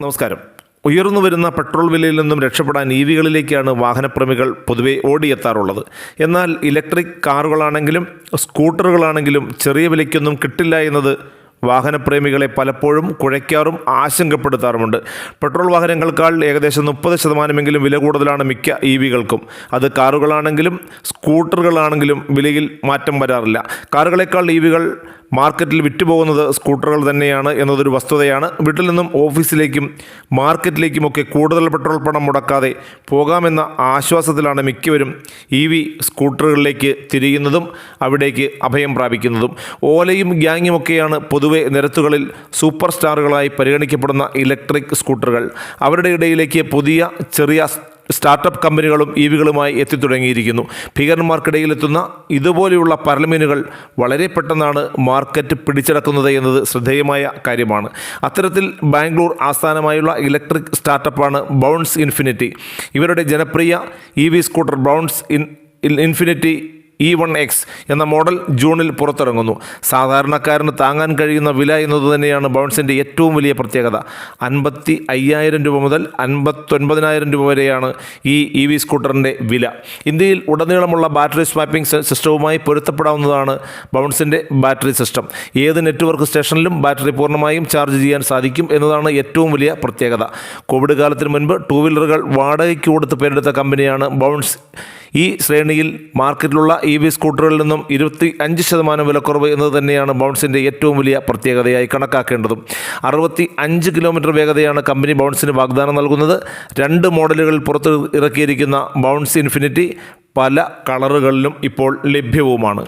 നമസ്കാരം. ഉയർന്നു വരുന്ന പെട്രോൾ വിലയിൽ നിന്നും രക്ഷപ്പെടാൻ ഇ വികളിലേക്കാണ് വാഹനപ്രേമികൾ പൊതുവെ ഓടിയെത്താറുള്ളത്. എന്നാൽ ഇലക്ട്രിക് കാറുകളാണെങ്കിലും സ്കൂട്ടറുകളാണെങ്കിലും ചെറിയ വിലയ്ക്കൊന്നും കിട്ടില്ല എന്നത് വാഹനപ്രേമികളെ പലപ്പോഴും കുഴയ്ക്കാറും ആശങ്കപ്പെടുത്താറുമുണ്ട്. പെട്രോൾ വാഹനങ്ങൾക്കാൾ ഏകദേശം മുപ്പത് ശതമാനമെങ്കിലും വില കൂടുതലാണ് മിക്ക ഇ വികൾക്കും. അത് കാറുകളാണെങ്കിലും സ്കൂട്ടറുകളാണെങ്കിലും വിലയിൽ മാറ്റം വരാറില്ല. കാറുകളേക്കാൾ ഇ വികൾ മാർക്കറ്റിൽ വിറ്റുപോകുന്നത് സ്കൂട്ടറുകൾ തന്നെയാണ് എന്നതൊരു വസ്തുതയാണ്. വീട്ടിൽ നിന്നും ഓഫീസിലേക്കും മാർക്കറ്റിലേക്കുമൊക്കെ കൂടുതൽ പെട്രോൾ പണം മുടക്കാതെ പോകാമെന്ന ആശ്വാസത്തിലാണ് മിക്കവരും ഇ വി സ്കൂട്ടറുകളിലേക്ക് തിരിയുന്നതും അവിടേക്ക് അഭയം പ്രാപിക്കുന്നതും. ഓലയും ഗ്യാങ്ങുമൊക്കെയാണ് പൊതുവെ നിരത്തുകളിൽ സൂപ്പർ സ്റ്റാറുകളായി പരിഗണിക്കപ്പെടുന്ന ഇലക്ട്രിക് സ്കൂട്ടറുകൾ അവരുടെ ഇടയിലേക്ക് പുതിയ ചെറിയ സ്റ്റാർട്ടപ്പ് കമ്പനികളും ഇ വികളുമായി എത്തിത്തുടങ്ങിയിരിക്കുന്നു. ഭീകരന്മാർക്കിടയിലെത്തുന്ന ഇതുപോലെയുള്ള പരൽമീനുകൾ വളരെ പെട്ടെന്നാണ് മാർക്കറ്റ് പിടിച്ചടക്കുന്നത് എന്നത് ശ്രദ്ധേയമായ കാര്യമാണ്. അത്തരത്തിൽ ബാംഗ്ലൂർ ആസ്ഥാനമായുള്ള ഇലക്ട്രിക് സ്റ്റാർട്ടപ്പാണ് ബൗൺസ് ഇൻഫിനിറ്റി. ഇവരുടെ ജനപ്രിയ E scooter Bounce in Infinity E one X എന്ന മോഡൽ ജൂണിൽ പുറത്തിറങ്ങുന്നു. സാധാരണക്കാരന് താങ്ങാൻ കഴിയുന്ന വില എന്നത് തന്നെയാണ് ബൗൺസിന്റെ ഏറ്റവും വലിയ പ്രത്യേകത. അൻപത്തി അയ്യായിരം രൂപ മുതൽ അൻപത്തൊൻപതിനായിരം രൂപ വരെയാണ് ഈ ഇ വി സ്കൂട്ടറിന്റെ വില. ഇന്ത്യയിൽ ഉടനീളമുള്ള ബാറ്ററി സ്വാപ്പിംഗ് സിസ്റ്റവുമായി പൊരുത്തപ്പെടാവുന്നതാണ് ബൗൺസിന്റെ ബാറ്ററി സിസ്റ്റം. ഏത് നെറ്റ്വർക്ക് സ്റ്റേഷനിലും ബാറ്ററി പൂർണമായും ചാർജ് ചെയ്യാൻ സാധിക്കും എന്നതാണ് ഏറ്റവും വലിയ പ്രത്യേകത. കോവിഡ് കാലത്തിന് മുൻപ് ടൂ വീലറുകൾ വാടകയ്ക്ക് കൊടുത്ത് പേരെടുത്ത കമ്പനിയാണ് ബൗൺസ് ഈ ശ്രേണിയിൽ മാർക്കറ്റിലുള്ള ഇ വി സ്കൂട്ടറുകളിൽ നിന്നും ഇരുപത്തി അഞ്ച് ശതമാനം വിലക്കുറവ് എന്നത് തന്നെയാണ് ബൗൺസിന്റെ ഏറ്റവും വലിയ പ്രത്യേകതയായി കണക്കാക്കേണ്ടതും. അറുപത്തി അഞ്ച് കിലോമീറ്റർ വേഗതയാണ് കമ്പനി ബൗൺസിന് വാഗ്ദാനം നൽകുന്നത്. രണ്ട് മോഡലുകളിൽ പുറത്ത് ഇറക്കിയിരിക്കുന്ന ബൗൺസ് ഇൻഫിനിറ്റി പല കളറുകളിലും ഇപ്പോൾ ലഭ്യവുമാണ്.